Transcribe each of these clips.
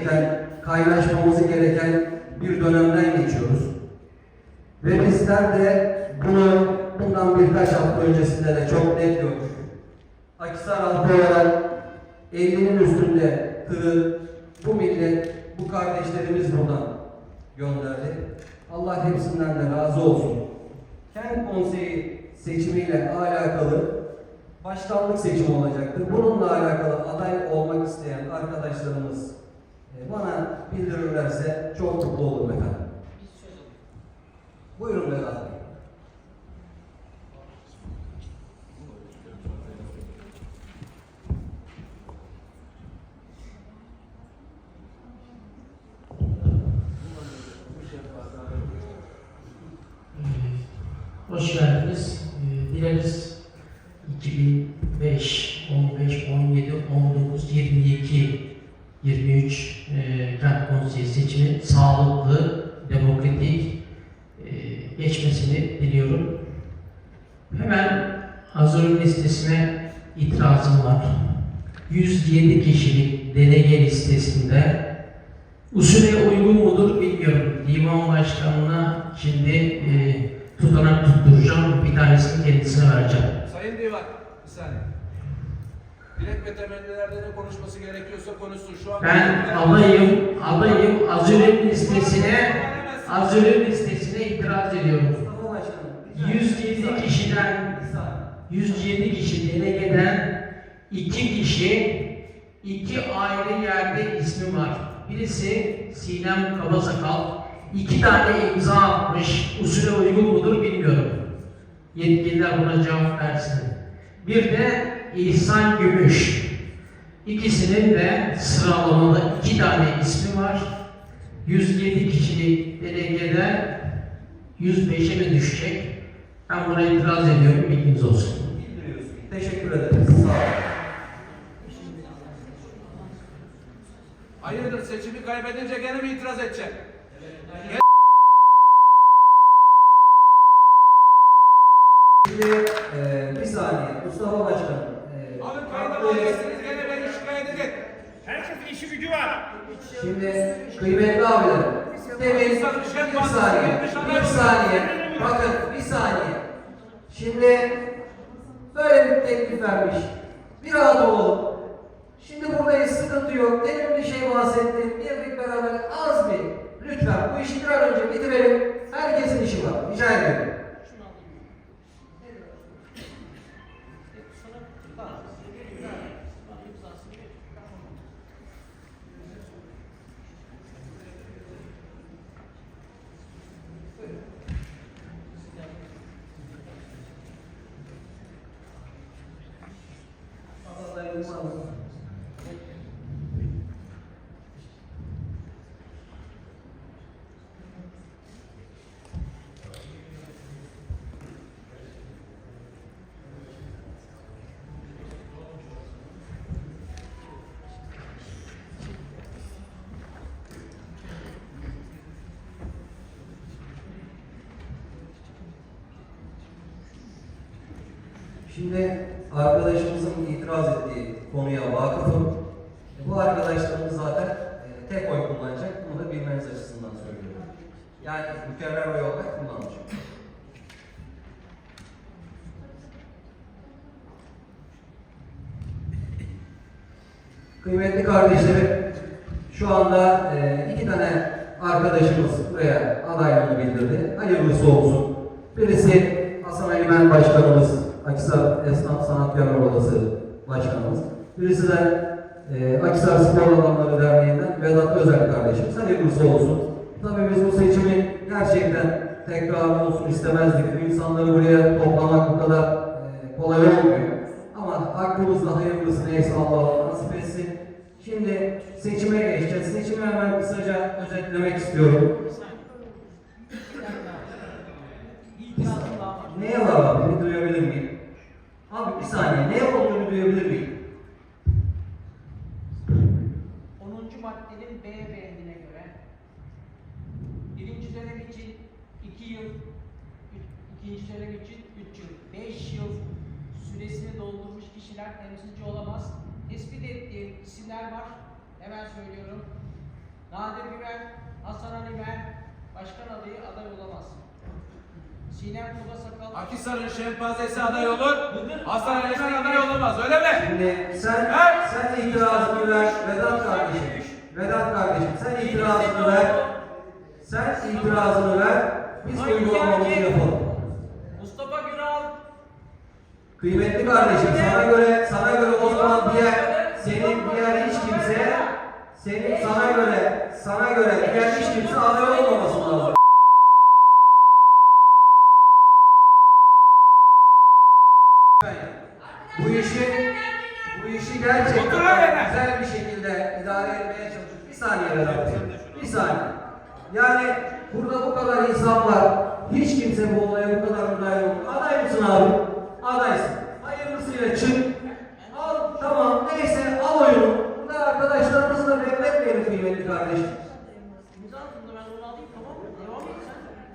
gerçekten kaynaşmamız gereken bir dönemden geçiyoruz. Ve bizler de bunu bundan birkaç hafta öncesinde de çok net gördük. Akisar halkı olarak 50'nin üstünde tırı bu millet, bu kardeşlerimiz buradan gönderdi. Allah hepsinden de razı olsun. Kent konseyi seçimiyle alakalı başkanlık seçimi olacaktır. Bununla alakalı aday olmak isteyen arkadaşlarımız bana bildirirlerse çok mutlu olurum efendim. Buyurun Vedat Bey. Hoş geldiniz. Ee, Dileriz 2005, 15, 17, 19, 22, 23 e, kent konseyi seçimi sağlıklı, demokratik e, geçmesini diliyorum. Hemen hazırın listesine itirazım var. 107 kişilik delege listesinde Usule uygun mudur bilmiyorum. Divan başkanına şimdi e, tutanak tutturacağım. Bir tanesini kendisine vereceğim. Sayın Divan, bir saniye. Dilek ve temennilerde ne konuşması gerekiyorsa konuşsun. Şu an Ben adayım, adayım Azür'ün listesine, Azür'ün listesine itiraz ediyorum. Mustafa Başkanım. 107 kişiden, Bir saniye. 107 kişi delegeden iki kişi iki ayrı yerde ismi var. Birisi Sinem Kabasakal, iki tane imza atmış. Usule uygun mudur bilmiyorum. Yetkililer buna cevap versin. Bir de İhsan Gümüş. İkisinin de sıralamada iki tane ismi var. 107 kişilik delegede 105'e mi düşecek? Ben buna itiraz ediyorum, bilginiz olsun. Teşekkür ederiz. Sağ olun. hayırdır seçimi kaybedince gene mi itiraz edecek? Şimdi e, bir saniye Mustafa Başkanım. Alın alacaksınız gene beni şikayet edecek. Herkesin işi gücü var. Şimdi kıymetli abiler, demin bir saniye, bir saniye, bakın bir saniye. Şimdi böyle bir teklif vermiş, bir rahat olalım. Şimdi buradayız, sıkıntı yok. Demin bir şey bahsettim, birlik beraber az bir, lütfen bu işi bir an önce bitirelim. Herkesin işi var, rica ederim. Şimdi itiraz ettiği konuya vakıfım. E, Bu arkadaşlarımız zaten e, tek oy kullanacak. Bunu da bilmeniz açısından söylüyorum. Yani mükerrer oy olarak kullanmayacak. Kıymetli kardeşlerim, şu anda e, iki tane arkadaşımız buraya adaylığını bildirdi. Hayırlısı olsun. Birisi Hasan Ben Başkanımız, Akisar Esnaf Sanatkarlar Odası Başkanımız. Birisi de e, Akisar Spor Adamları Derneği'nden Vedat Özel kardeşimiz. Hayırlısı olsun. Tabii biz bu seçimi gerçekten tekrar olsun istemezdik. İnsanları buraya toplamak bu kadar e, kolay olmuyor. Ama aklımızda hayırlısı neyse Allah nasip etsin. Şimdi seçime geçeceğiz. Seçimi hemen kısaca özetlemek istiyorum. Neye var abi? Bir duyabilir miyim? Abi bir saniye. Neye olduğunu duyabilir miyim? 10. maddenin B bendine göre birinci dönem için 2 yıl, üç- ikinci dönem için 3 yıl, 5 yıl süresini doldurmuş kişiler temsilci olamaz. Tespit ettiğim isimler var. Hemen söylüyorum. Nadir Güven, Hasan Ali Ben, başkan adayı aday olamaz. Sinem Kabasakal, Akisar'ın şempazesi aday olur. Hasan Ali'den aday olamaz öyle mi? Şimdi sen, Evet. sen itirazını ver Vedat kardeşim. Vedat kardeşim sen itirazını ver. Sen itirazını ver. Biz uygulamamızı yapalım. Mustafa Güral, Kıymetli kardeşim sana göre sana göre o zaman diğer senin diğer hiç kimse senin sana göre sana göre diğer hiç kimse aday olmaması lazım. Bu işi bu işi gerçekten güzel bir şekilde idare etmeye çalışıyoruz. Bir saniye Vedat Bey. Bir saniye. Yani burada bu kadar insan var. Hiç kimse bu olaya bu kadar müdahale olmuyor. Aday mısın abi? Adaysın. Hayırlısıyla çık. Al tamam neyse al oyunu. Burada arkadaşlarımızı da bekletmeyelim kıymetli kardeşim.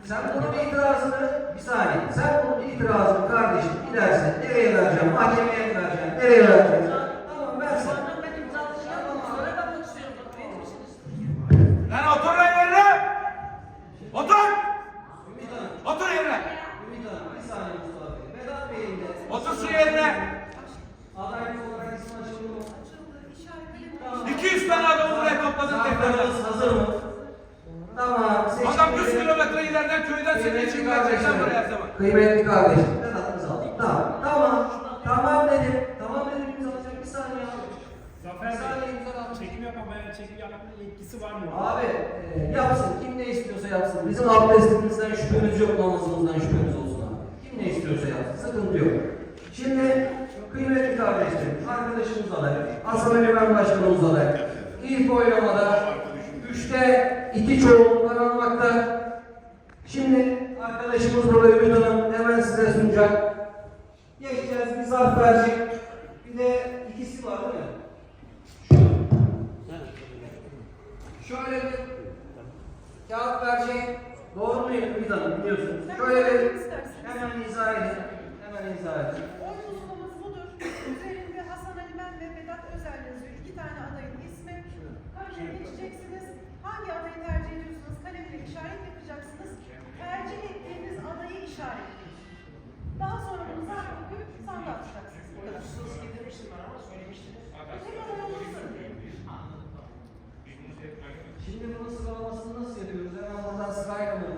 sen. Bunun itirazını bir saniye. Sen bunun itirazını kardeşim gidersen nereye vereceğim? Mahkemeye vereceğim? Nereye vereceğim? Tamam versen. Sonra ben imza atacağım. Sonra ben istiyorum. Verir misiniz? Lan otur lan yerine. Otur. Ümit Hanım. Otur yerine. Ümit Hanım bir saniye Mustafa Bey. Vedat Bey'in de. Otur şu yerine. Adaylık olarak isim açıldı mı? 200 tane adamı buraya Zarflarınız hazır mı? Tamam. Adam 100 seçimleri- kilometre ileriden köyden seni için gelecekler buraya her zaman. Kıymetli kardeşim. Tamam. Tamam. Tamam dedim. Tamam dedim alacak. Bir saniye abi. Zafer Bir saniye çekim yapmaya, çekim yapma yetkisi var mı? Abi e, yapsın. Kim ne istiyorsa yapsın. Bizim abdestimizden şüphemiz yok. Namazımızdan şüphemiz olsun abi. Kim ne istiyorsa yapsın. Sıkıntı yok. Şimdi kıymetli kardeşlerim, arkadaşımız aday, Hasan Ali Ben Başkanımız aday. İlk oylamada üçte iki çoğunluklar almakta. Şimdi arkadaşımız burada Ümit Hanım hemen size sunacak. Geçeceğiz, bir zarf verecek. Bir de ikisi var değil mi? Şöyle bir kağıt verecek. Doğru mu Ümit Hanım biliyorsunuz. Şöyle bir hemen izah edin. Hemen izah edin. Oy pusulamız budur. Üzerinde Hasan Ali Ben ve Vedat Özel yazıyor. İki tane adayın ismi. Karşıya geçeceksiniz. Hangi adayı tercih ediyorsunuz? Kalemle işaret yapacaksınız. Tercih ettiğiniz adayı işaretleyin. Daha sonra bunu zarf okuyup sandığa atacaksınız. Bu kadar. Siz getirmiştim ben ama söylemiştiniz. Tek aday olmasın diye. Şimdi bunun sıralamasını nasıl yapıyoruz? Hemen buradan sırayla mı?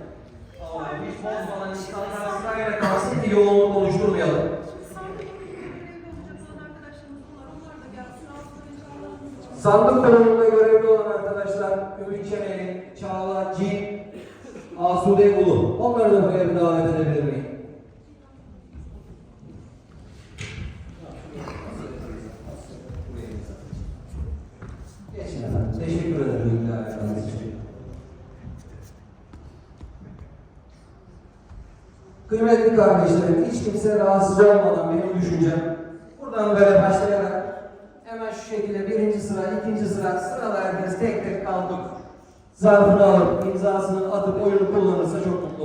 Hiç bozmadan insanlar sırayla kalsın ki yoğunluk oluşturmayalım. Şimdi sandık kurulunda görevli olacak olan arkadaşlarımız bunlar. Onlar da gelsin. Altına inşallah. Sandık kurulunda görevli olan arkadaşlar Ümit Çeneli, Çağla, Cin, Asude Ulu. Onları da buraya bir davet edebilir miyim? Geçin efendim. Teşekkür ederim. Kıymetli kardeşlerim, hiç kimse rahatsız olmadan benim düşüncem, buradan böyle başlayarak hemen şu şekilde birinci sıra, ikinci sıra, sırada herkes tek tek kaldık. Zarfını alıp, imzasını atıp oyunu kullanırsa çok mutlu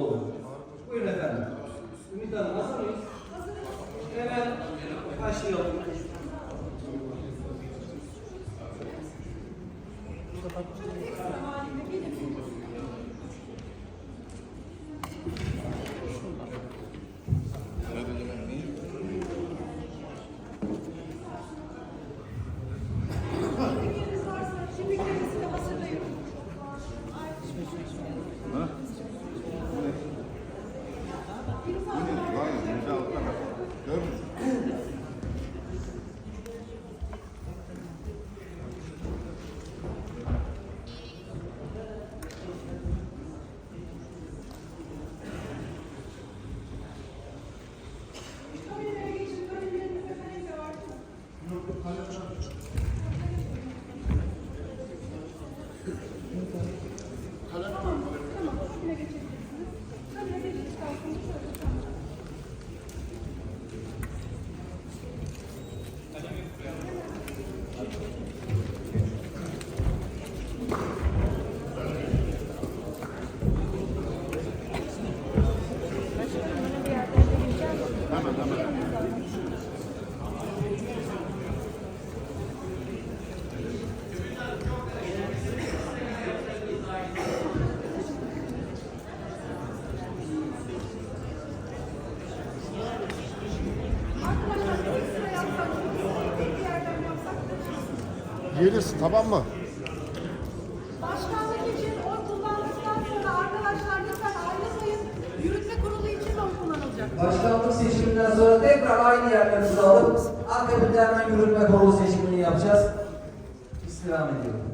Gelirsin tamam mı? Başkanlık için oy kullandıktan sonra arkadaşlar lütfen ayrılmayın. Yürütme kurulu için de oy kullanılacak. Başkanlık seçiminden sonra tekrar aynı yerlerimizi alıp akabinde hemen yürütme kurulu seçimini yapacağız. İstirham ediyorum.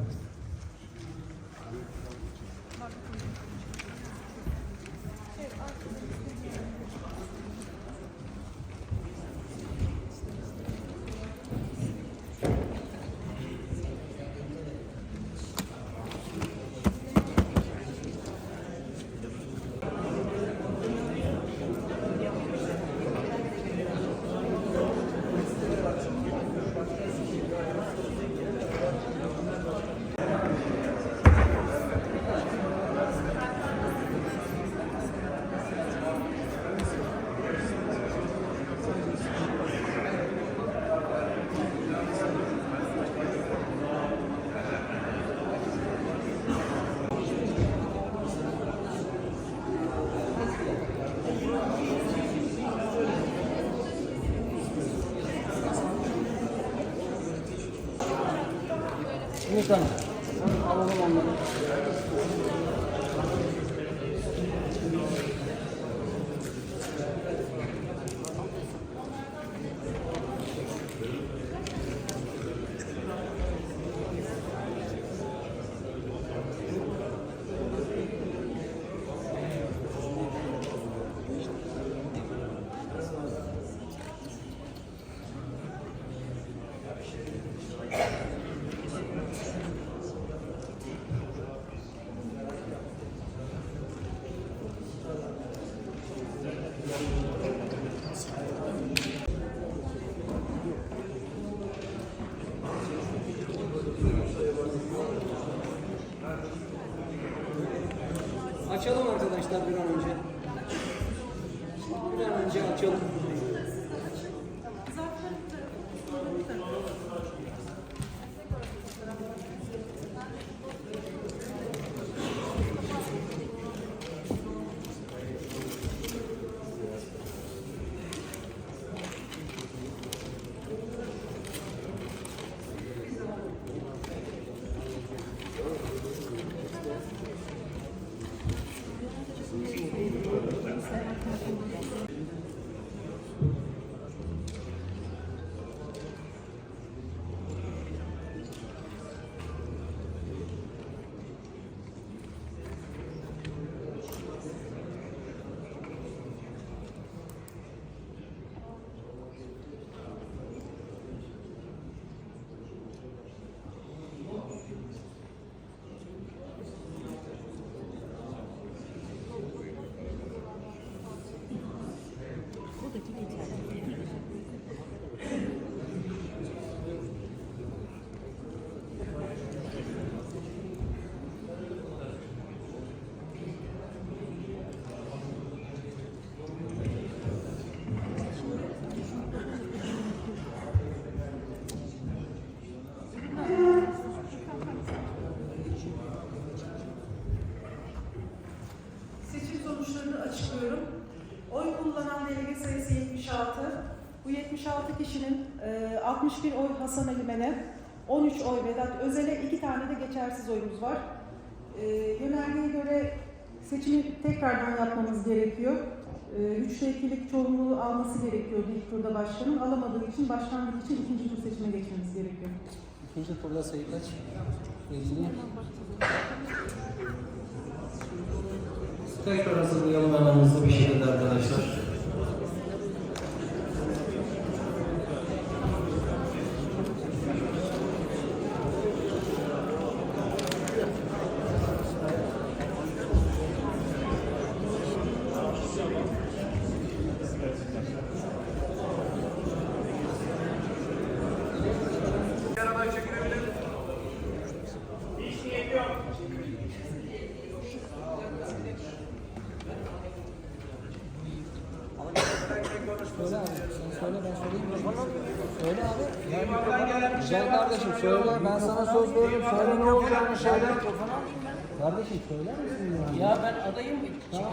Açalım arkadaşlar bir an önce. Bir an önce açalım. Seçim sonuçlarını açıklıyorum. Oy kullanan delege sayısı 76. Bu 76 kişinin e, 61 oy Hasan Alimen'e, 13 oy Vedat Özel'e, 2 tane de geçersiz oyumuz var. E, Yönergeye göre seçimi tekrardan yapmamız gerekiyor. E, Üçte ikilik çoğunluğu alması gerekiyordu ilk turda başkanın. Alamadığı için başkanlık için ikinci tur seçime geçmemiz gerekiyor. İkinci turda sayı kaç? 50. Tekrar hazırlayalım hemen bir şekilde arkadaşlar. Söyle abi. Sen söyle ben söyleyeyim. Söyle abi. Güzel kardeşim söyle. Ben sana söz veririm. Söyle ne olacağını söyle. Kardeşim söyler misin ya? Ya ben adayım. Tamam.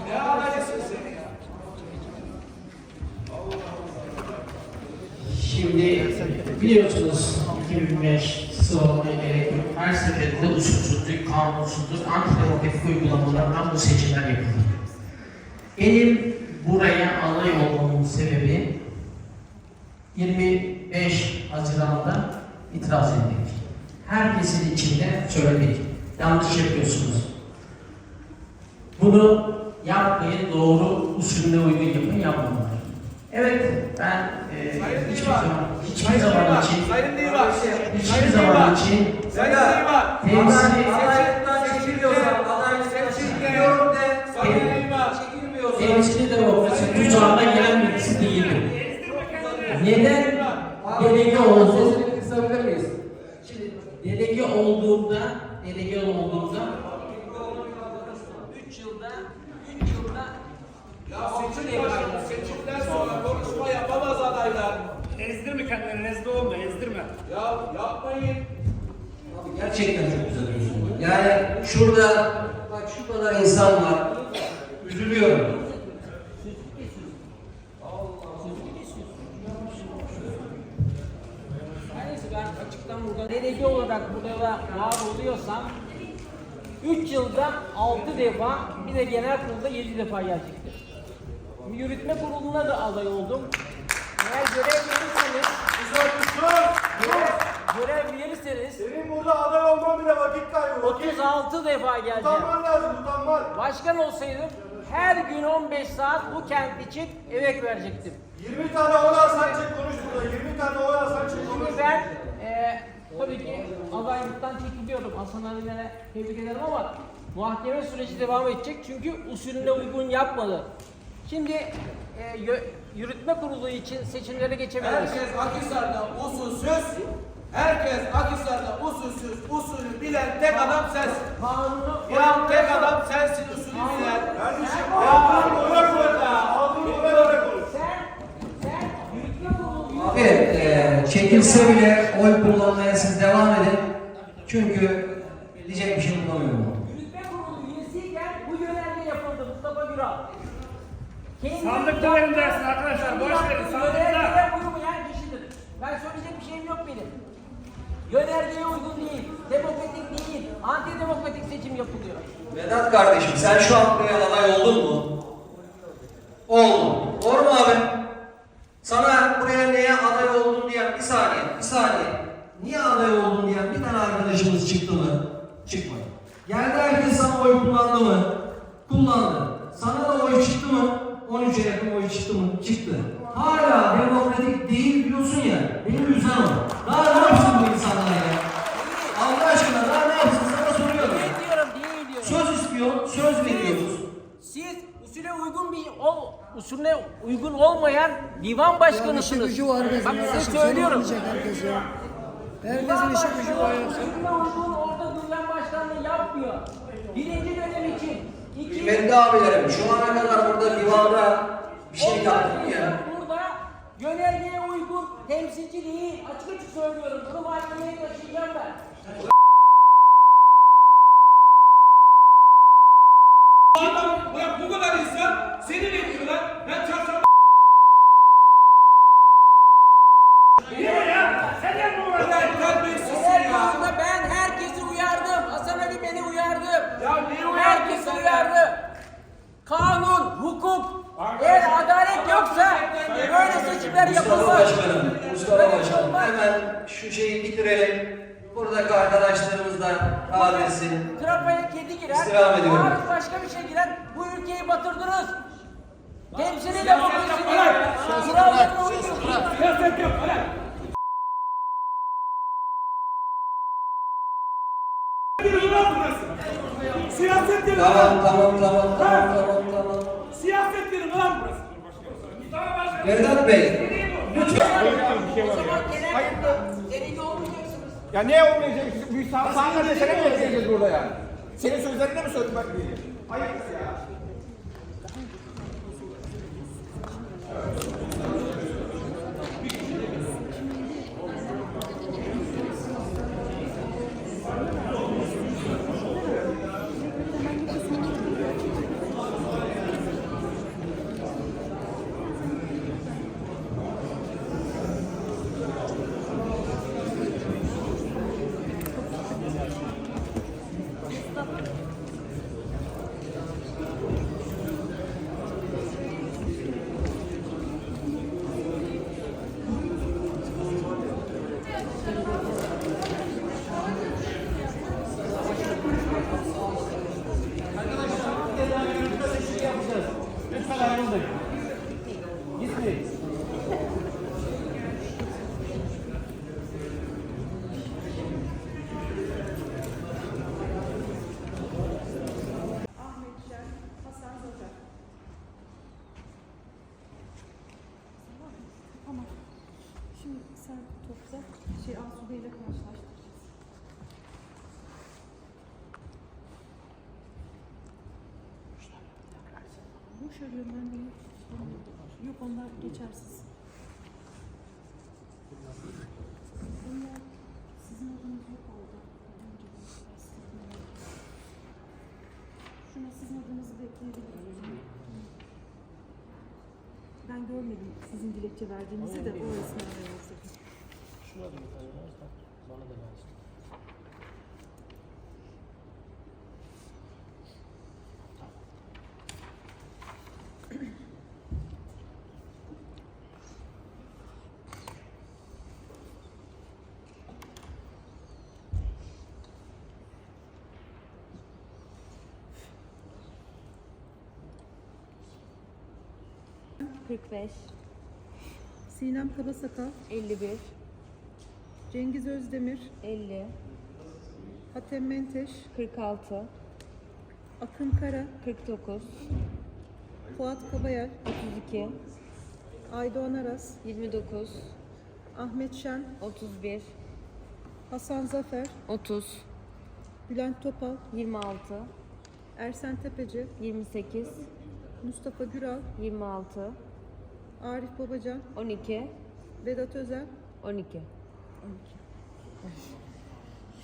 Şimdi biliyorsunuz 2005 sıralamayı her seferinde usulsüzlük, kanunsuzluk, antidemokratik uygulamalardan bu seçimler yapıldı. Benim buraya aday olmamın sebebi Yanlış yapıyorsunuz. Bunu yapmayın, doğru usulüne uygun yapın, yapmamak. Evet, ben e, hiçbir zaman, hiçbir zaman için, hiçbir zaman için temsili, temsili demokrasi tuzağına gelen birisi değildim. Neden delege oldum? Sesini kısabilir miyiz? Şimdi delege olduğumda, delege olduğumda 3 yılda 3 yılda ya seçim başkanı seçimden sonra konuşma yapamaz adaylar. Ezdirme kendini, olma, ezdirme. Ya yapmayın. Abi gerçekten çok güzel diyorsun. Yani şurada, bak şu kadar insan var. Üzülüyorum. Neyse ben açıktan burada delege olarak burada da var oluyorsam 3 yılda 6 defa bir de genel kurulda 7 defa gelecektir. Yürütme kuruluna da aday oldum. Eğer görev verirseniz görev, görev verirseniz Senin burada aday olman bile vakit kaybı. Vakit 36 defa geleceğim. utanman lazım, utanman. Başkan olsaydım her gün 15 saat bu kent için emek verecektim. 20 tane oy alsan çık konuş burada. 20 tane oy alsan çık konuş. Şimdi ben e, tabii ki adaylıktan çekiliyorum. Hasan Ali'lere tebrik ederim ama muhakeme süreci devam edecek çünkü usulüne uygun yapmadı. Şimdi e, yürütme kurulu için seçimlere geçebiliriz. Herkes Akhisar'da usulsüz, herkes Akhisar'da usulsüz, usulü bilen tek adam sensin. Kanunu Ya tek adam sensin usulü bilen. Kardeşim sen yürütme kurulu Abi e, çekilse bile oy kullanmaya siz devam edin. Çünkü diyecek bir şey bulamıyorum. Yürütme kurulu üyesiyken bu yönerge yapıldı Mustafa Güral. Kendi Sandıkta verin dersin arkadaşlar, boş verin, sandıkta. Yönergeye uymayan kişidir. Ben söyleyecek bir şeyim yok benim. Yönergeye uygun değil, demokratik değil, antidemokratik seçim yapılıyor. Vedat kardeşim sen şu an buraya aday oldun mu? Oldun. Doğru mu abi? Sana buraya neye aday oldun diyen bir saniye, bir saniye. Niye aday oldun diyen bir tane arkadaşımız çıktı mı? Çıkmadı. Geldi herkes sana oy kullandı mı? Kullandı. Sana da oy çıktı mı? 13'e yakın oy çıktı mı? Çıktı. Hala demokratik değil diyorsun ya. Beni üzen o. Daha ne yapsın bu insanlar ya? Allah aşkına daha ne yapsın sana soruyorum. Değil diyorum, değil diyorum. Söz istiyor, söz veriyoruz. Siz usule uygun bir ol, usulüne uygun olmayan divan başkanısınız. gücü var be Bak kardeşim, size söylüyorum. herkes ya. Herkesin Divan işi gücü var ya. Usulüne uygun orada duyan başkanlığı yapmıyor. Birinci dönem için. İki Kıymetli abilerim, şu ana kadar burada divanda bir şey yaptım ya. Burada yönergeye uygun temsilci değil. Açık açık söylüyorum. Bunu mahkemeye taşıyacağım ben. Adam, bu- bu kadar insan seni bekliyorlar. Ben çarşamba Niye ya? Sen yapma uğraşma. kadar terbiyesizsin Eğer ya. ben herkesi uyardım. Hasan Ali beni uyardı. Ya niye uyardın Herkesi sen ya? uyardı. Kanun, hukuk. Eğer adalet yoksa böyle seçimler Mustafa yapılmaz. Başkanım, Mustafa Böyle şey Başkanım olmaz. hemen şu şeyi bitirelim. Buradaki arkadaşlarımız da rahat etsin. Trafaya İstirham ediyorum. Yarın başka bir şey girer. Bu ülkeyi batırdınız. Temsili demokrasinin kurallarına uygun. Siyaset yok. Siyaset yeri Tamam, tamam, tamam, tamam, tamam, tamam. Siyaset yeri mi lan burası? Vedat Bey, lütfen. Ya ne olmayacak? Bir sağ sağ mesele mi bekleyeceğiz burada yani? Senin sözlerine mi söyledim bak ya. Şöyle yönlendireyim. Yok onlar geçersiz. Bunlar sizin adınız yok oldu. Şuna sizin adınızı bekleyebilirim. Ben görmedim sizin dilekçe verdiğinizi de o esnada yazdım. Şuna da bir tane bana da versin. 45. Sinem Kabasakal. 51. Cengiz Özdemir. 50. Hatem Menteş. 46. Akın Kara. 49. Fuat Kabayel. 32. Aydoğan Aras. 29. Ahmet Şen. 31. Hasan Zafer. 30. Bülent Topal. 26. Ersen Tepeci. 28. Mustafa Güral. 26. Arif Babacan, on iki, Vedat Özel. on iki.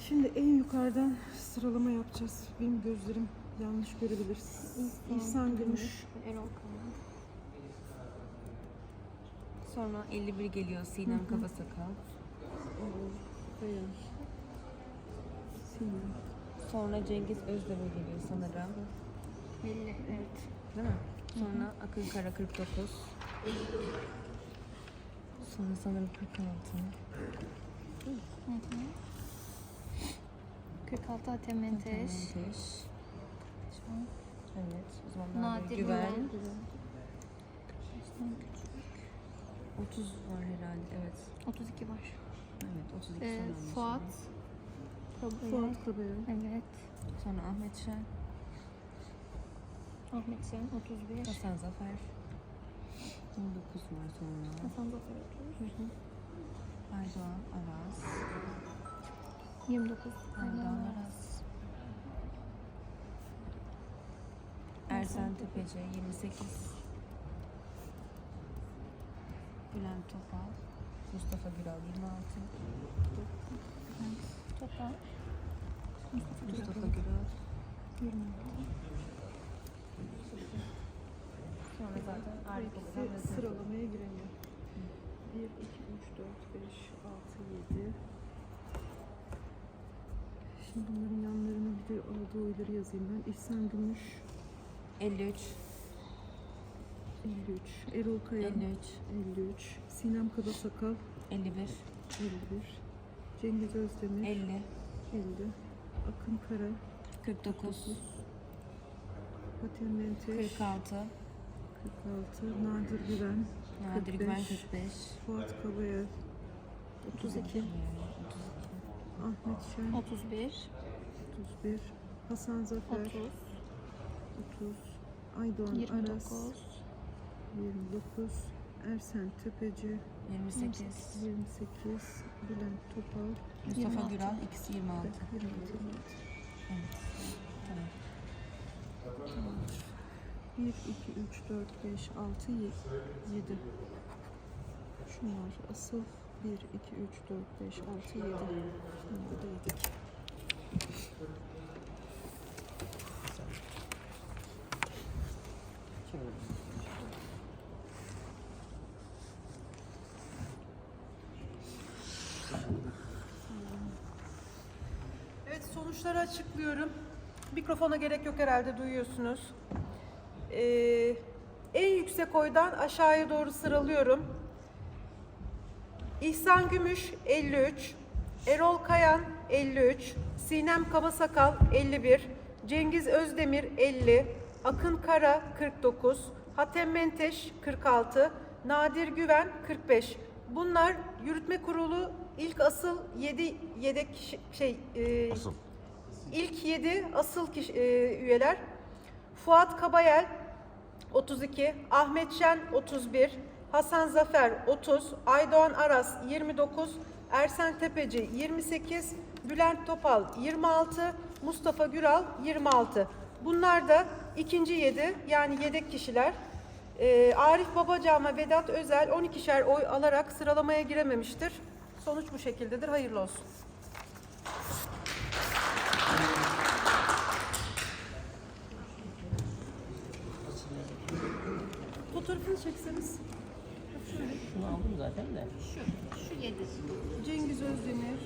Şimdi en yukarıdan sıralama yapacağız. Benim gözlerim yanlış görebilir. İhsan Gümüş, Erol Kaya. Sonra 51 geliyor Sinem Kabasakal. Sinem. Sonra Cengiz Özdemir geliyor sanırım. 50 evet. Değil mi? Sonra Akın Kara 49. Sonra sanırım 46. 46 Hatem Menteş. Menteş. Evet. O zaman Nadir Nadir Güven. Güven. 30 var herhalde. Evet. 32 var. Evet 32 Ee, sonra Fuat. anlaşılıyor. Kabaya. Fuat Kabayel, Evet. Sonra Ahmet Şen. Ahmet Şen 31. Hasan Zafer. 19 var sonra. Hasan Zafer 30. Aydoğan Aras. 29. Aydoğan Aras. Ersen Tepeci 28. Bülent Topal. Mustafa Güral 26. Topal. Mustafa Güral. 26. Sonra zaten Arif hepsi sıralamaya giremiyor. 1, 2, 3, 4, 5, 6, 7. Şimdi bunların yanlarına bir de aldığı oyları yazayım ben. İhsan Gümüş, 53. 53. Erol Kaya, 53. 53. Sinem Kabasakal, 51. 51. Cengiz Özdemir, 50. 50. Akın Kara, 49. Hatem Menteş, 46. 46. Nadir Güven, Nadir Güven 45. 45. Fuat Kabayel, 32. Ahmet Şen, 31. 31. Hasan Zafer, 30. 30. Aydoğan 29. Aras, 29. Ersen Tepeci, 28. 28. Bülent Topal, Mustafa 26. Güral ikisi 26. 26. Evet. 1, 2, 3, 4, 5, 6, 7. Şunlar asıl. 1, 2, 3, 4, 5, 6, 7. Şunları da yedik. Evet sonuçları açıklıyorum. Mikrofona gerek yok herhalde duyuyorsunuz. Ee, en yüksek oydan aşağıya doğru sıralıyorum. İhsan Gümüş 53, Erol Kayan 53, Sinem Kabasakal 51, Cengiz Özdemir 50, Akın Kara 49, Hatem Menteş 46, Nadir Güven 45. Bunlar yürütme kurulu ilk asıl 7 yedek şey e, ilk 7 asıl kişi, e, üyeler. Fuat Kabayel 32, Ahmet Şen 31, Hasan Zafer 30, Aydoğan Aras 29, Ersen Tepeci 28, Bülent Topal 26, Mustafa Güral 26. Bunlar da ikinci yedi yani yedek kişiler. Ee, Arif Babacan ve Vedat Özel 12'şer oy alarak sıralamaya girememiştir. Sonuç bu şekildedir. Hayırlı olsun. Fotoğrafını çekseniz. Şunu aldım zaten de. Cengiz Özdemir,